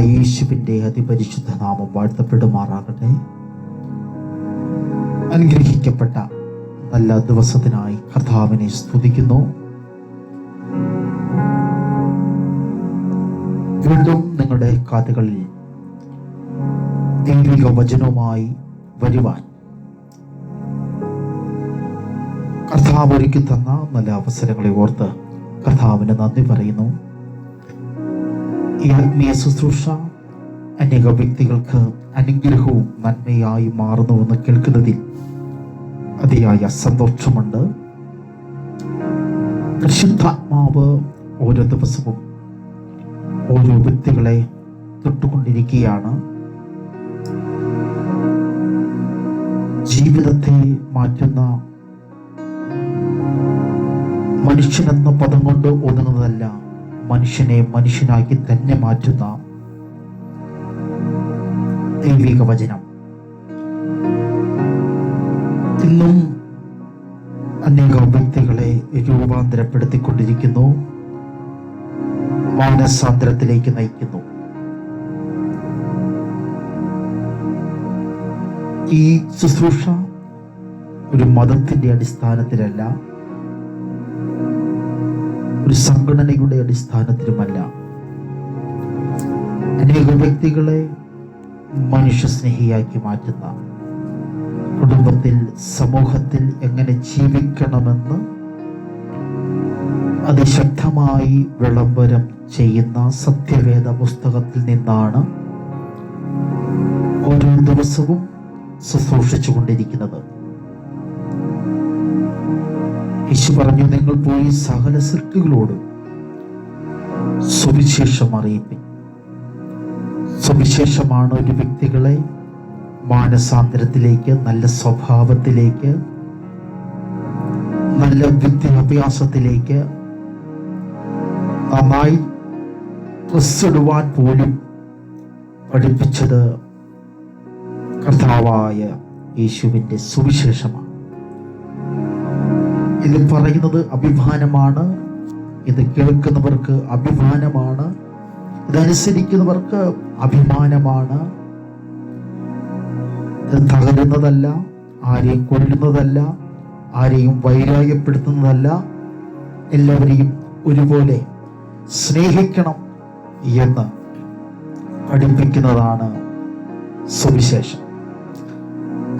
യേശുവിന്റെ അതിപരിശുദ്ധ നാമം വാഴ്ത്തപ്പെടുമാറാകട്ടെ. അനുഗ്രഹിക്കപ്പെട്ട നല്ല ദിവസത്തിനായി കർത്താവിനെ സ്തുതിക്കുന്നു. വീണ്ടും നിങ്ങളുടെ കാതുകളിൽ ദൈവിക വചനവുമായി വരുവാൻ കർത്താവ് ഒരുക്കി തന്ന നല്ല അവസരങ്ങളെ ഓർത്ത് കർത്താവിന് നന്ദി പറയുന്നു. ഈ ആത്മീയ ശുശ്രൂഷ അനേക വ്യക്തികൾക്ക് അനുഗ്രഹവും നന്മയായി മാറുന്നുവെന്ന് കേൾക്കുന്നതിൽ അതിയായ സന്തോഷമുണ്ട്. പരിശുദ്ധാത്മാവ് ഓരോ ദിവസവും ഓരോ വ്യക്തികളെ തൊട്ടുകൊണ്ടിരിക്കുകയാണ്. ജീവിതത്തെ മാറ്റുന്ന മനുഷ്യനെന്ന പദം കൊണ്ട് ഒതുങ്ങുന്നതല്ല മനുഷ്യനെ മനുഷ്യനാക്കി തന്നെ മാറ്റുന്ന ദൈവിക വചനം. ഇന്നും അനേക വ്യക്തികളെ രൂപാന്തരപ്പെടുത്തിക്കൊണ്ടിരിക്കുന്നു. മാനസാന്തരത്തിലേക്ക് നയിക്കുന്നു. ഈ ശുശ്രൂഷ ഒരു മതത്തിന്റെ അടിസ്ഥാനത്തിലല്ല ഒരു സംഘടനയുടെ അടിസ്ഥാനത്തിലുമല്ല. അനേക വ്യക്തികളെ മനുഷ്യസ്നേഹിയാക്കി മാറ്റുന്ന കുടുംബത്തിൽ സമൂഹത്തിൽ എങ്ങനെ ജീവിക്കണമെന്ന് അതിശക്തമായി വിളംബരം ചെയ്യുന്ന സത്യവേദ പുസ്തകത്തിൽ നിന്നാണ് ഓരോ ദിവസവും ശുശ്രൂഷിച്ചു കൊണ്ടിരിക്കുന്നത് യേശു പറഞ്ഞു നിങ്ങൾ പോയി സകല സൃഷ്ടികളോടും സുവിശേഷം അറിയിപ്പിൻ. സുവിശേഷമാണ് ഒരു വ്യക്തികളെ മാനസാന്തരത്തിലേക്ക് നല്ല സ്വഭാവത്തിലേക്ക് നല്ല വിദ്യാഭ്യാസത്തിലേക്ക് നന്നായി ഡ്രസ് പോലും പഠിപ്പിച്ചത് കർത്താവായ യേശുവിന്റെ സുവിശേഷമാണ്. ഇത് പറയുന്നത് അഭിമാനമാണ്. ഇത് കേൾക്കുന്നവർക്ക് അഭിമാനമാണ്. ഇതനുസരിക്കുന്നവർക്ക് അഭിമാനമാണ്. ഇത് തകരുന്നതല്ല ആരെയും കൊല്ലുന്നതല്ല ആരെയും വൈരാഗ്യപ്പെടുത്തുന്നതല്ല. എല്ലാവരെയും ഒരുപോലെ സ്നേഹിക്കണം എന്ന് പഠിപ്പിക്കുന്നതാണ് സുവിശേഷം.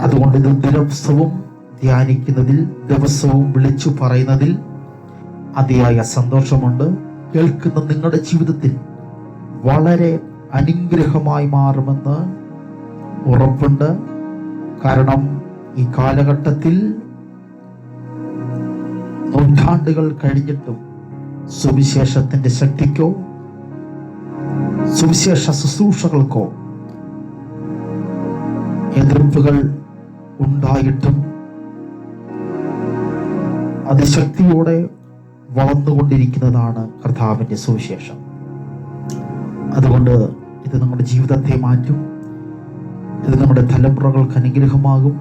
അതുകൊണ്ട് ഇത് ദിവസവും ധ്യാനിക്കുന്നതിൽ ദിവസവും വിളിച്ചു പറയുന്നതിൽ അതിയായ സന്തോഷമുണ്ട്. കേൾക്കുന്ന നിങ്ങളുടെ ജീവിതത്തിൽ വളരെ അനുഗ്രഹമായി മാറുമെന്ന് ഉറപ്പുണ്ട്. കാരണം ഈ കാലഘട്ടത്തിൽ നൂറ്റാണ്ടുകൾ കഴിഞ്ഞിട്ടും സുവിശേഷത്തിന്റെ ശക്തിക്കോ സുവിശേഷ ശുശ്രൂഷകൾക്കോ എതിർപ്പുകൾ ഉണ്ടായിട്ടും അതിശക്തിയോടെ വളർന്നുകൊണ്ടിരിക്കുന്നതാണ് കർത്താവിന്റെ സുവിശേഷം. അതുകൊണ്ട് ഇത് നമ്മുടെ ജീവിതത്തെ മാറ്റും. ഇത് നമ്മുടെ തലമുറകൾക്ക് അനുഗ്രഹമാകും.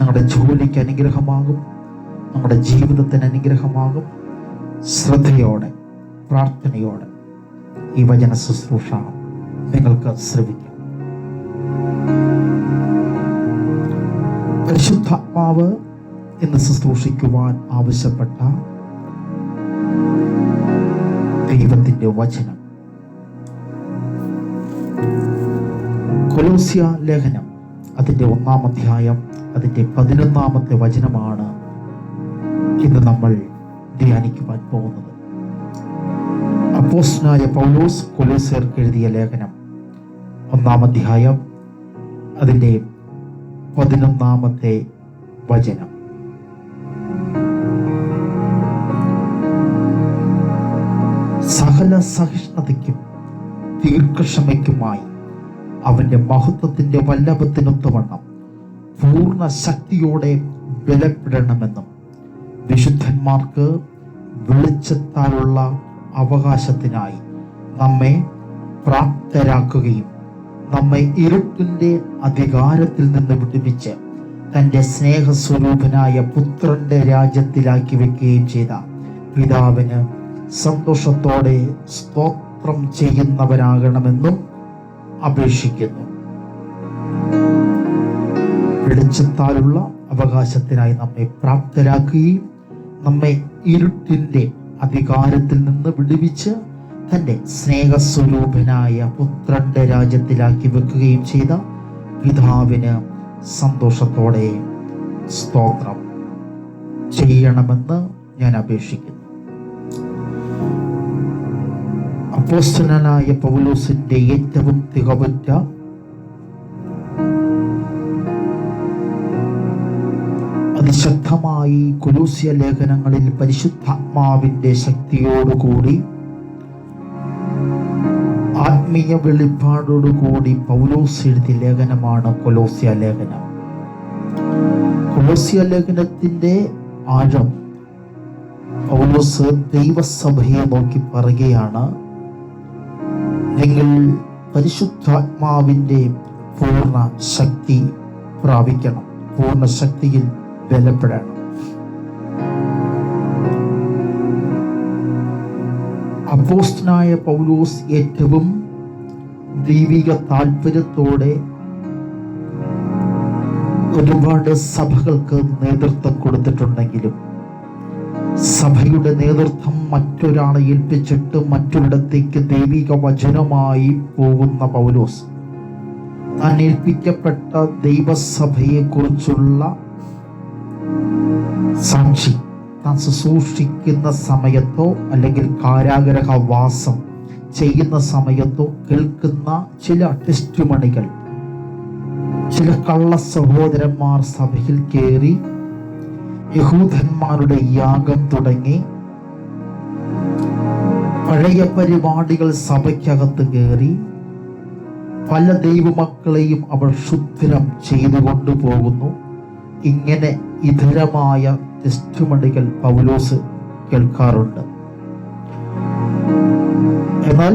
നമ്മുടെ ജോലിക്ക് അനുഗ്രഹമാകും. നമ്മുടെ ജീവിതത്തിന് അനുഗ്രഹമാകും. ശ്രദ്ധയോടെ പ്രാർത്ഥനയോടെ ഈ വചന ശുശ്രൂഷ നിങ്ങൾക്ക് ശ്രവിക്കാം. പരിശുദ്ധാത്മാവ് എന്ന് ശുശ്രൂഷിക്കുവാൻ ആവശ്യപ്പെട്ട ദൈവത്തിന്റെ വചനം. കൊലോസ്യ ലേഖനം അതിന്റെ ഒന്നാം അധ്യായം അതിന്റെ പതിനൊന്നാമത്തെ വചനമാണ് ഇന്ന് നമ്മൾ ധ്യാനിക്കുവാൻ പോകുന്നത്. അപ്പോസ്റ്റനായ പൗലോസ് കൊലോസ്യർക്ക് എഴുതിയ ലേഖനം ഒന്നാം അധ്യായം അതിന്റെ പതിനൊന്നാമത്തെ വചനം. സകല സഹിഷ്ണുതയ്ക്കും ദീർഘക്ഷമയ്ക്കുമായി അവന്റെ മഹത്വത്തിന്റെ വല്ലഭത്തിനൊത്തവണ്ണം പൂർണ ശക്തിയോടെ ബലപ്പെടണമെന്നും വിശുദ്ധന്മാർക്ക് വെളിച്ചത്താലുള്ള അവകാശത്തിനായി നമ്മെ പ്രാപ്തരാക്കുകയും നമ്മെ ഇരുട്ടിന്റെ അധികാരത്തിൽ നിന്ന് വിടുവിച്ച് തന്റെ സ്നേഹസ്വരൂപനായ പുത്രന്റെ രാജ്യത്തിലാക്കി വെക്കുകയും ചെയ്ത പിതാവിന് സന്തോഷത്തോടെ സ്തോത്രം ചെയ്യുന്നവരാകണമെന്നും അപേക്ഷിക്കുന്നു. വെളിച്ചത്താലുള്ള അവകാശത്തിനായി നമ്മെ പ്രാപ്തരാക്കുകയും നമ്മെ ഇരുട്ടിന്റെ അധികാരത്തിൽ നിന്ന് വിടുവിച്ച് തന്റെ സ്നേഹസ്വരൂപനായ പുത്രന്റെ രാജ്യത്തിലാക്കി വെക്കുകയും ചെയ്ത പിതാവിന് സന്തോഷത്തോടെ സ്തോത്രം ചെയ്യണമെന്ന് ഞാൻ അപേക്ഷിക്കുന്നു. അപ്പോസ്തലനായ പൗലോസിന്റെ ഏറ്റവും തികവുറ്റ അതിശക്തമായി കുലൂസ്യ ലേഖനങ്ങളിൽ പരിശുദ്ധാത്മാവിന്റെ ശക്തിയോടുകൂടി ആത്മീയ വെളിപ്പാടോടുകൂടി പൗലോസ് എഴുതിയ ലേഖനമാണ് കൊലോസ്യ ലേഖനം. കൊലോസ്യ ലേഖനത്തിന്റെ ആഴം പൗലോസ് ദൈവസഭയെ നോക്കി പറയുകയാണ്. നിങ്ങൾ പരിശുദ്ധാത്മാവിന്റെ പൂർണ ശക്തി പ്രാപിക്കണം. പൂർണ ശക്തിയിൽ ബലപ്പെടണം. അപ്പോസ്റ്റനായ പൗലോസ് ഏറ്റവും ദൈവിക താല്പര്യത്തോടെ ഒരുപാട് സഭകൾക്ക് നേതൃത്വം കൊടുത്തിട്ടുണ്ടെങ്കിലും സഭയുടെ നേതൃത്വം മറ്റൊരാളെ ഏൽപ്പിച്ചിട്ട് മറ്റൊരിടത്തേക്ക് ദൈവിക വചനമായി പോകുന്ന പൗലോസ്. താൻ ഏൽപ്പിക്കപ്പെട്ട ദൈവസഭയെ കുറിച്ചുള്ള സാക്ഷി. താൻ ശുശ്രൂഷിക്കുന്ന സമയത്തോ അല്ലെങ്കിൽ കാരാഗ്രഹവാസം ചെയ്യുന്ന സമയത്തോ കേൾക്കുന്ന ചില ടെസ്റ്റ് മണികൾ ചില കള്ള സഹോദരന്മാർ സഭയിൽ കയറി യഹൂദന്മാരുടെ യാഗം തുടങ്ങി പഴയ പരിപാടികൾ സഭയ്ക്കകത്ത് കയറി പല ദൈവമക്കളെയും അവർ ശുദ്ധിരം ചെയ്തു കൊണ്ടുപോകുന്നു. ഇങ്ങനെ ഇതരമായ ടെസ്റ്റുമണികൾ പൗലോസ് കേൾക്കാറുണ്ട്. എന്നാൽ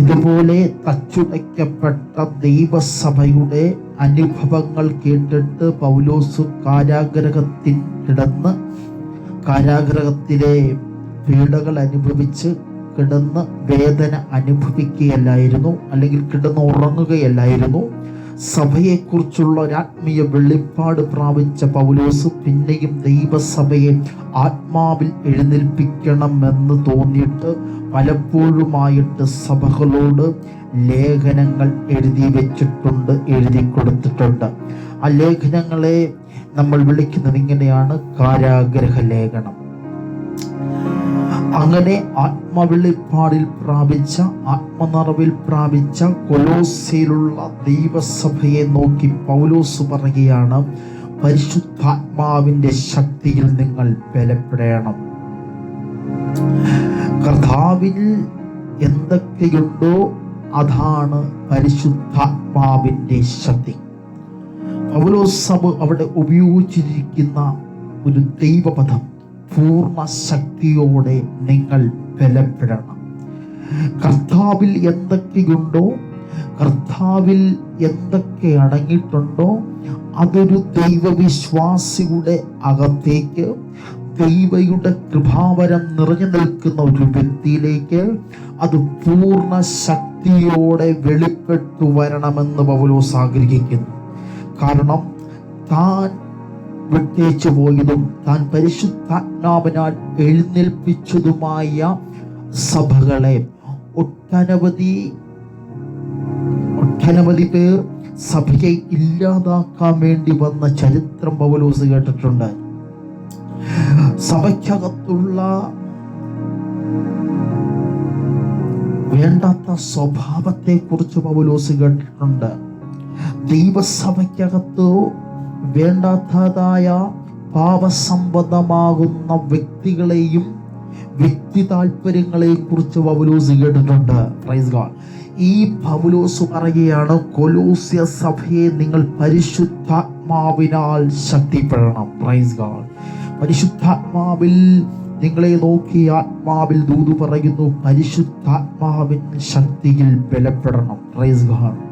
ഇതുപോലെ തച്ചുടയ്ക്കപ്പെട്ട ദൈവസഭയുടെ അനുഭവങ്ങൾ കേട്ടിട്ട് പൗലോസ് കാരാഗ്രഹത്തിൽ കിടന്ന് കാരാഗ്രഹത്തിലെ പീഡകൾ അനുഭവിച്ച് കിടന്ന് വേദന അനുഭവിക്കുകയല്ലായിരുന്നു അല്ലെങ്കിൽ കിടന്ന് ഉറങ്ങുകയല്ലായിരുന്നു. സഭയെക്കുറിച്ചുള്ള ഒരു ആത്മീയ വെളിപ്പാട് പ്രാപിച്ച പൗലോസ് പിന്നെയും ദൈവസഭയെ ആത്മാവിൽ എഴുന്നേൽപ്പിക്കണമെന്ന് തോന്നിയിട്ട് പലപ്പോഴുമായിട്ട് സഭകളോട് ലേഖനങ്ങൾ എഴുതി വെച്ചിട്ടുണ്ട് എഴുതി കൊടുത്തിട്ടുണ്ട്. ആ ലേഖനങ്ങളെ നമ്മൾ വിളിക്കുന്നത് ഇങ്ങനെയാണ് കാരാഗ്രഹ ലേഖനം അങ്ങനെ ആത്മവെളിപ്പാടിൽ പ്രാപിച്ച ആത്മനിറവിൽ പ്രാപിച്ച കൊലോസയിലുള്ള ദൈവസഭയെ നോക്കി പൗലോസ് പറയുകയാണ് പരിശുദ്ധാത്മാവിന്റെ ശക്തിയിൽ നിങ്ങൾ ബലപ്പെടണം. കർത്താവിൽ എന്തൊക്കെയുണ്ടോ അതാണ് പരിശുദ്ധാത്മാവിന്റെ ശക്തി. പൗലോസ് സഭ അവിടെ ഉപയോഗിച്ചിരിക്കുന്ന ഒരു ദൈവപദം. പൂർണ ശക്തിയോടെ നിങ്ങൾ ബലപ്പെടണം. കർത്താവിൽ എന്തൊക്കെയുണ്ടോ കർത്താവിൽ എന്തൊക്കെ അടങ്ങിയിട്ടുണ്ടോ അതൊരു ദൈവവിശ്വാസിയുടെ അകത്തേക്ക് ദൈവയുടെ കൃപാവരം നിറഞ്ഞു നിൽക്കുന്ന ഒരു വ്യക്തിയിലേക്ക് അത് പൂർണ ശക്തിയോടെ വെളിപ്പെട്ടു വരണമെന്ന് പൗലോസ് ആഗ്രഹിക്കുന്നു. കാരണം താൻ വിട്ടേച്ചു പോയതും താൻ പരിശുദ്ധാത്മാവിനാൽ എഴുന്നേൽപ്പിച്ചതുമായ സഭകളെ ഒട്ടനവധി ഒട്ടനവധി പേർ സഭയെ ഇല്ലാതാക്കാൻ വേണ്ടി വന്ന ചരിത്രം പൗലോസ് കേട്ടിട്ടുണ്ട്. സഭയ്ക്കകത്തുള്ള വേണ്ടാത്ത സ്വഭാവത്തെ കുറിച്ച് പൗലോസ് കേട്ടിട്ടുണ്ട്. ദൈവസഭയ്ക്കകത്ത് വേണ്ടാത്തതായ പാപസംബന്ധമാകുന്ന വ്യക്തികളെയും വ്യക്തി താല്പര്യങ്ങളെയും കുറിച്ച് പൗലോസ് കേട്ടിട്ടുണ്ട്. പ്രൈസ് ഈ പൗലോസ് പറയുകയാണ് കൊലോസ്യ സഭയെ നിങ്ങൾ പരിശുദ്ധാത്മാവിനാൽ ശക്തിപ്പെടണം. പ്രൈസ് ഗോഡ് പരിശുദ്ധാത്മാവിൽ നിങ്ങളെ നോക്കി ആത്മാവിൽ ദൂതു പറയുന്നു പരിശുദ്ധാത്മാവിൻ ശക്തിയിൽ ബലപ്പെടണം. പ്രൈസ് ഗോഡ്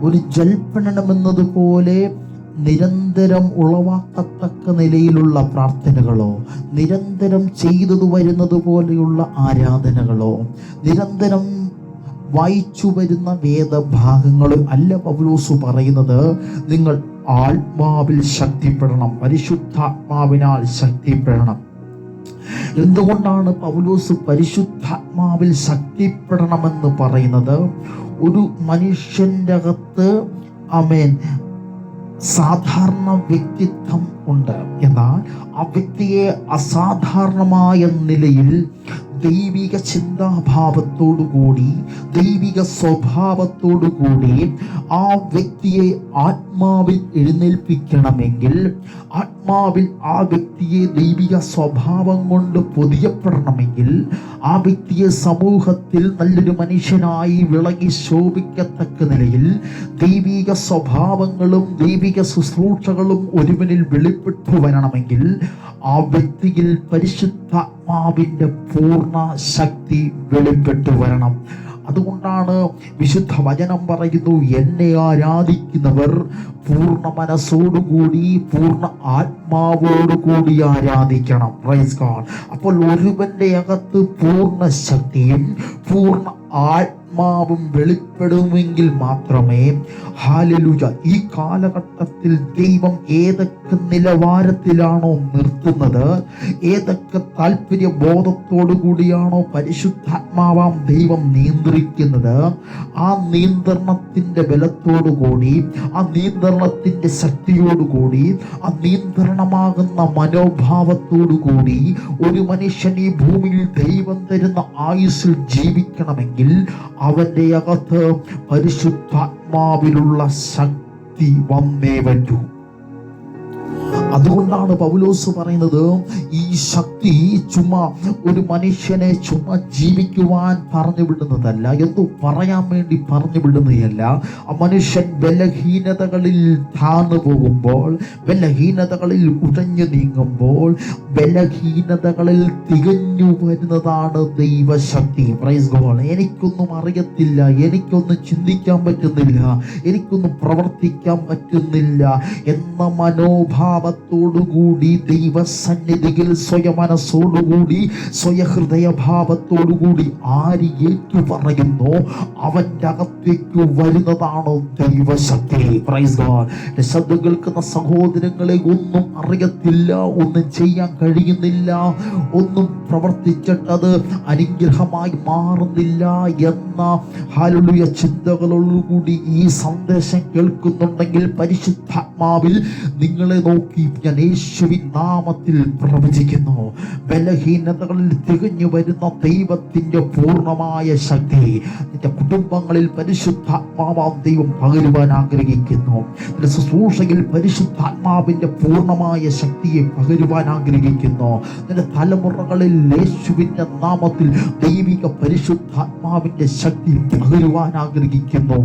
ഒരു ജൽപ്പനം എന്നതുപോലെ നിരന്തരം ഉളവാക്കത്തക്ക നിലയിലുള്ള പ്രാർത്ഥനകളോ നിരന്തരം ചെയ്തതു വരുന്നത് പോലെയുള്ള ആരാധനകളോ നിരന്തരം വായിച്ചു വരുന്ന വേദഭാഗങ്ങൾ അല്ല പൗലോസ് പറയുന്നത്. നിങ്ങൾ ആത്മാവിൽ ശക്തിപ്പെടണം പരിശുദ്ധാത്മാവിനാൽ ശക്തിപ്പെടണം. എന്തുകൊണ്ടാണ് പൗലോസ് പരിശുദ്ധാത്മാവിൽ ശക്തിപ്പെടണമെന്ന് പറയുന്നത്? ഒരു മനുഷ്യന്റെ അകത്ത് അമേൻ സാധാരണ വ്യക്തിത്വം ഉണ്ട്. എന്നാൽ ആ വ്യക്തിയെ അസാധാരണമായ നിലയിൽ ദൈവിക ചിന്താഭാവത്തോടുകൂടി ദൈവിക സ്വഭാവത്തോടുകൂടി ആ വ്യക്തിയെ ആത്മാവിൽ എഴുന്നേൽപ്പിക്കണമെങ്കിൽ ആത്മാവിൽ ആ വ്യക്തിയെ ദൈവിക സ്വഭാവം കൊണ്ട് പൊതിയപ്പെടണമെങ്കിൽ ആ വ്യക്തിയെ സമൂഹത്തിൽ നല്ലൊരു മനുഷ്യനായി വിളങ്ങി ശോഭിക്കത്തക്ക നിലയിൽ ദൈവിക സ്വഭാവങ്ങളും ദൈവിക ശുശ്രൂഷകളും ഒരുവനിൽ വെളിപ്പെട്ടു വരണമെങ്കിൽ ആ വ്യക്തിയിൽ പരിശുദ്ധാത്മാവിന്റെ പൂർണ ശക്തി വെളിപ്പെട്ടു വരണം. അതുകൊണ്ടാണ് വിശുദ്ധ വചനം പറയുന്നു എന്നെ ആരാധിക്കുന്നവർ പൂർണ മനസ്സോടുകൂടി പൂർണ ആത്മാവോടുകൂടി ആരാധിക്കണം. വൈസ് ഗോഡ് അപ്പോൾ ഒരുവന്റെ അകത്ത് പൂർണ ശക്തിയും പൂർണ ആത്മാവും വെളിപ്പെടുമെങ്കിൽ മാത്രമേ ഹാലലുജ ഈ കാലഘട്ടത്തിൽ ദൈവം ഏതൊക്കെ നിലവാരത്തിലാണോ നിർത്തുന്നത് ഏതൊക്കെ താല്പര്യ ബോധത്തോടു കൂടിയാണോ പരിശുദ്ധാത്മാവാം ദൈവം നിയന്ത്രിക്കുന്നത് ആ നിയന്ത്രണത്തിന്റെ ബലത്തോടുകൂടി ആ നിയന്ത്രണത്തിന്റെ ശക്തിയോടുകൂടി ആ നിയന്ത്രണമാകുന്ന മനോഭാവത്തോടുകൂടി ഒരു മനുഷ്യൻ ഈ ഭൂമിയിൽ ദൈവം തരുന്ന ആയുസ്സിൽ ജീവിക്കണമെങ്കിൽ അവന്റെ അകത്ത് പരിശുദ്ധാത്മാവിലുള്ള ശക്തി വന്നേ പറ്റൂ. അതുകൊണ്ടാണ് പൗലോസ് പറയുന്നത് ഈ ശക്തി ചുമ ഒരു മനുഷ്യനെ ചുമ ജീവിക്കുവാൻ പറഞ്ഞു വിടുന്നതല്ല. എന്തോ പറയാൻ വേണ്ടി പറഞ്ഞു വിടുന്നതല്ല. ആ മനുഷ്യൻ ബലഹീനതകളിൽ താന്നു പോകുമ്പോൾ ബലഹീനതകളിൽ ഉടഞ്ഞു നീങ്ങുമ്പോൾ ബലഹീനതകളിൽ തികഞ്ഞു വരുന്നതാണ് ദൈവശക്തി. പ്രൈസ് എനിക്കൊന്നും അറിയത്തില്ല എനിക്കൊന്നും ചിന്തിക്കാൻ പറ്റുന്നില്ല എനിക്കൊന്നും പ്രവർത്തിക്കാൻ പറ്റുന്നില്ല എന്ന മനോഭാവത്തോടുകൂടി ദൈവസന്നിധിയിൽ സ്വയം മനസ്സോടുകൂടി സ്വയ ഹൃദയഭാവത്തോടുകൂടി ആര് ഏറ്റു പറയുന്നു അവന്റെ അകത്തേക്ക് വരുന്നതാണ് ദൈവശക്തി. പ്രൈസ് ഗോഡ് കേൾക്കുന്ന സഹോദരങ്ങളെ ഒന്നും അറിയത്തില്ല ഒന്നും ചെയ്യാൻ കഴിയുന്നില്ല ഒന്നും പ്രവർത്തിച്ചിട്ടത് അനുഗ്രഹമായി മാറുന്നില്ല എന്ന ഹാലുളിയ ചിന്തകളോടുകൂടി ഈ സന്ദേശം കേൾക്കുന്നുണ്ടെങ്കിൽ പരിശുദ്ധാത്മാവിൽ നിങ്ങളെ നോക്കി ഞാൻ യേശുവിൻ നാമത്തിൽ പ്രവചിക്കുന്നു. ബലഹീനതകളിൽ തികഞ്ഞു വരുന്ന ദൈവത്തിന്റെ പൂർണമായ ശക്തി നിന്റെ കുടുംബങ്ങളിൽ പരിശുദ്ധാത്മാവാം ദൈവം പകരുവാൻ ആഗ്രഹിക്കുന്നു. നിന്റെ ശുശ്രൂഷയിൽ പരിശുദ്ധാത്മാവിന്റെ പൂർണമായ ശക്തിയെ പകരുവാൻ ആഗ്രഹിക്കുന്നു. നിന്റെ തലമുറകളിൽ യേശുവിന്റെ നാമത്തിൽ ദൈവിക പരിശുദ്ധാത്മാവിന്റെ ശക്തി പകരുവാൻ ആഗ്രഹിക്കുന്നു.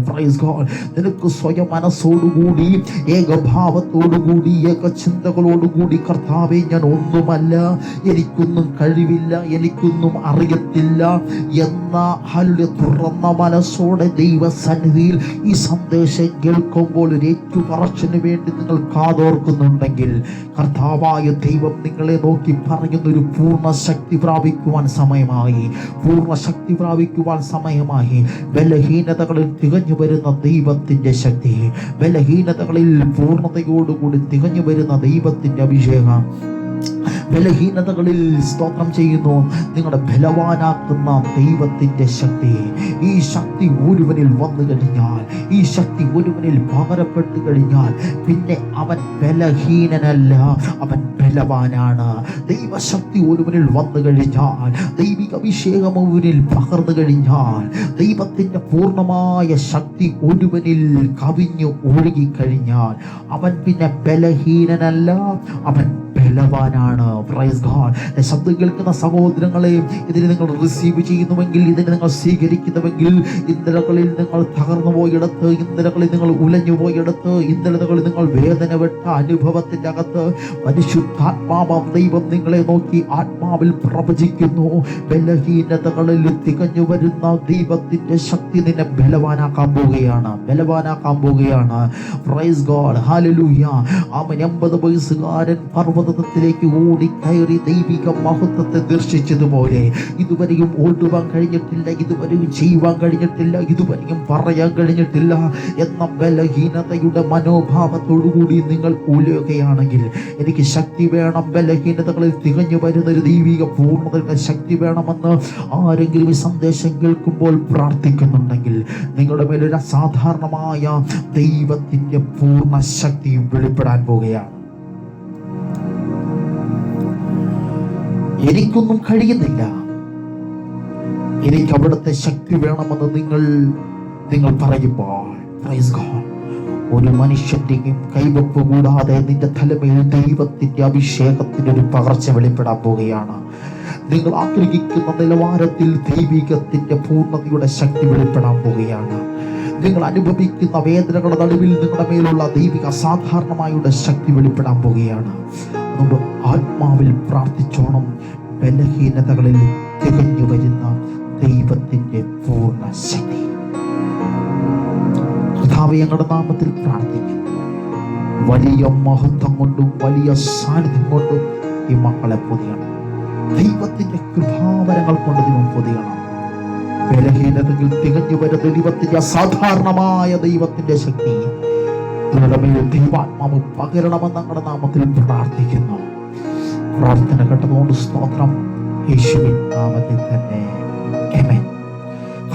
നിനക്ക് സ്വയം മനസ്സോടുകൂടി ഏകഭാവത്തോടുകൂടി ഏക ചിന്തകളോടുകൂടി കർത്താവെ ഞാൻ ഒന്നുമല്ല. എനിക്കൊന്നും കഴിവില്ല എനിക്കൊന്നും അറിയത്തില്ല. എന്ന ഹല്ല് തുറന്ന മനസ്സോടെ ദൈവസന്നിധിയിൽ ഈ സന്ദേശം കേൾക്കുമ്പോൾ ഒരു ഏറ്റുപറച്ചിന് വേണ്ടി നിങ്ങൾ കാതോർക്കുന്നുണ്ടെങ്കിൽ കർത്താവായ ദൈവം നിങ്ങളെ നോക്കി പറയുന്ന ഒരു പൂർണ ശക്തി പ്രാപിക്കുവാൻ സമയമായി. പൂർണ ശക്തി പ്രാപിക്കുവാൻ സമയമായി. ബലഹീനതകളിൽ തികഞ്ഞു വരുന്ന ദൈവത്തിന്റെ ശക്തി. ബലഹീനതകളിൽ പൂർണതയോടുകൂടി തികഞ്ഞു വരുന്ന ദൈവത്തിന്റെ അഭിഷേകം. ബലഹീനതകളിൽ സ്തോത്രം ചെയ്യുന്നു. നിങ്ങളുടെ ബലവാനാക്കുന്ന ദൈവത്തിന്റെ ശക്തി ഈ ശക്തി ഒരുവനിൽ വന്നു കഴിഞ്ഞാൽ ഈ ശക്തി ഒരുവനിൽ പകരപ്പെട്ടു കഴിഞ്ഞാൽ പിന്നെ അവൻ ബലഹീനനല്ല അവൻ ബലവാനാണ്. ദൈവശക്തി ഒരുവനിൽ വന്നു കഴിഞ്ഞാൽ ദൈവിക അഭിഷേകം ഒരുവനിൽ പകർന്നു കഴിഞ്ഞാൽ ദൈവത്തിന്റെ പൂർണമായ ശക്തി ഒരുവനിൽ കവിഞ്ഞു ഒഴുകി കഴിഞ്ഞാൽ അവൻ പിന്നെ ബലഹീനനല്ല അവൻ ഗോഡ് ശബ്ദം കേൾക്കുന്ന സഹോദരങ്ങളെ ഇതിനെ നിങ്ങൾ റിസീവ് ചെയ്യുന്നുവെങ്കിൽ ഇതിനെ നിങ്ങൾ സ്വീകരിക്കുന്നുവെങ്കിൽ ഇന്നലകളിൽ നിങ്ങൾ തകർന്നു പോയിടത്ത് ഇന്നലകളിൽ നിങ്ങൾ ഉലഞ്ഞു പോയിടത്ത് ഇന്നലകളിൽ നിങ്ങൾ വേദന വെട്ട അനുഭവത്തിന്റെ അകത്ത് പരിശുദ്ധാത്മാവ ദൈവം നിങ്ങളെ നോക്കി ആത്മാവിൽ പ്രവചിക്കുന്നു. ബലഹീനതകളിൽ തികഞ്ഞു വരുന്ന ദൈവത്തിന്റെ ശക്തി നിന്നെ ബലവാനാക്കാൻ പോവുകയാണ്. ബലവാനാക്കാൻ പോവുകയാണ്. പ്രൈസ് ഗോഡ് ഹാലലൂയ അവൻ എൺപത് വയസ്സുകാരൻ പർവതത്തിലേക്ക് ഓടി കയറി ദൈവിക മഹത്വത്തെ ദർശിച്ചതുപോലെ ഇതുവരെയും ഓടുവാൻ കഴിഞ്ഞിട്ടില്ല ഇതുവരെയും ചെയ്യുവാൻ കഴിഞ്ഞിട്ടില്ല ഇതുവരെയും പറയാൻ കഴിഞ്ഞിട്ടില്ല എന്ന ബലഹീനതയുടെ മനോഭാവത്തോടുകൂടി നിങ്ങൾ ഉലയുകയാണെങ്കിൽ എനിക്ക് ശക്തി വേണം ബലഹീനതകളിൽ തികഞ്ഞു വരുന്ന ഒരു ദൈവിക പൂർണതയുടെ ശക്തി വേണമെന്ന് ആരെങ്കിലും ഈ സന്ദേശം കേൾക്കുമ്പോൾ പ്രാർത്ഥിക്കുന്നുണ്ടെങ്കിൽ നിങ്ങളുടെ മേലൊരു അസാധാരണമായ ദൈവത്തിന്റെ പൂർണ ശക്തിയും വെളിപ്പെടാൻ പോവുകയാണ്. എനിക്കൊന്നും കഴിയുന്നില്ല. എനിക്ക് അവിടുത്തെ ശക്തി വേണമെന്ന് നിങ്ങൾ നിങ്ങൾ പറയുമ്പോൾ ഒരു മനുഷ്യന്റെയും കൈവപ്പ് കൂടാതെ നിന്റെ തലമേൽ ദൈവത്തിന്റെ അഭിഷേകത്തിന്റെ ഒരു പകർച്ച വെളിപ്പെടാൻ പോവുകയാണ്. നിങ്ങൾ ആഗ്രഹിക്കുന്ന നിലവാരത്തിൽ ദൈവികത്തിന്റെ പൂർണതയുടെ ശക്തി വെളിപ്പെടാൻ പോവുകയാണ്. നിങ്ങൾ അനുഭവിക്കുന്ന വേദനകളുടെ നടുവിൽ നിങ്ങളുടെ മേലുള്ള ദൈവിക അസാധാരണമായുടെ ശക്തി വെളിപ്പെടാൻ പോവുകയാണ്. അതുകൊണ്ട് ആത്മാവിൽ പ്രാർത്ഥിച്ചോണം. ബലഹീനതകളിൽ തികഞ്ഞു വരുന്ന ദൈവത്തിന്റെ പൂർണ ശക്തി. ഞങ്ങളുടെ നാമത്തിൽ പ്രാർത്ഥിക്കുന്നു. വലിയ മഹത്വം കൊണ്ടും വലിയ സാന്നിധ്യം കൊണ്ടും ഈ മക്കളെ പൊതിയണം. ദൈവത്തിന്റെ കൃപാവരങ്ങൾ കൊണ്ട് ദൈവം പൊതിയണം. ബലഹീനതയിൽ തികഞ്ഞു വരുന്ന ദൈവത്തിന്റെ അസാധാരണമായ ദൈവത്തിന്റെ ശക്തി മേൽ ദൈവാത്മാവ് പകരണമെന്ന് ഞങ്ങളുടെ നാമത്തിൽ പ്രാർത്ഥിക്കുന്നു. പ്രാർത്ഥന കേട്ടതുകൊണ്ട് സ്തോത്രം. യേശുവിൻ നാമത്തിൽ തന്നെ.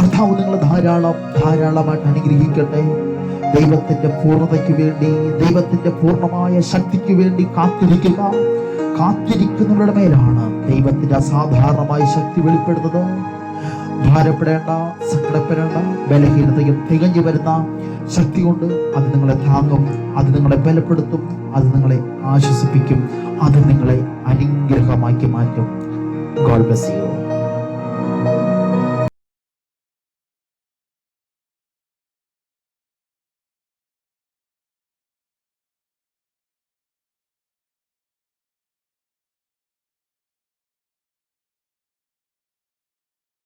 കർത്താവ് നിങ്ങൾ ധാരാളം ധാരാളമായിട്ട് അനുഗ്രഹിക്കട്ടെ. ദൈവത്തിന്റെ പൂർണതയ്ക്ക് വേണ്ടി ദൈവത്തിന്റെ പൂർണമായ ശക്തിക്ക് വേണ്ടി കാത്തിരിക്കുക. കാത്തിരിക്കുന്നവരുടെ മേലാണ് ദൈവത്തിന്റെ അസാധാരണമായ ശക്തി വെളിപ്പെടുന്നത്. ഭാരപ്പെടേണ്ട സങ്കടപ്പെടേണ്ട ബലഹീനതയും തികഞ്ഞു വരുന്ന ശക്തി കൊണ്ട് അത് നിങ്ങളെ താങ്ങും അത് നിങ്ങളെ ബലപ്പെടുത്തും അത് നിങ്ങളെ ആശ്വസിപ്പിക്കും അത് നിങ്ങളെ അനുഗ്രഹമാക്കി മാറ്റും. ഗോഡ്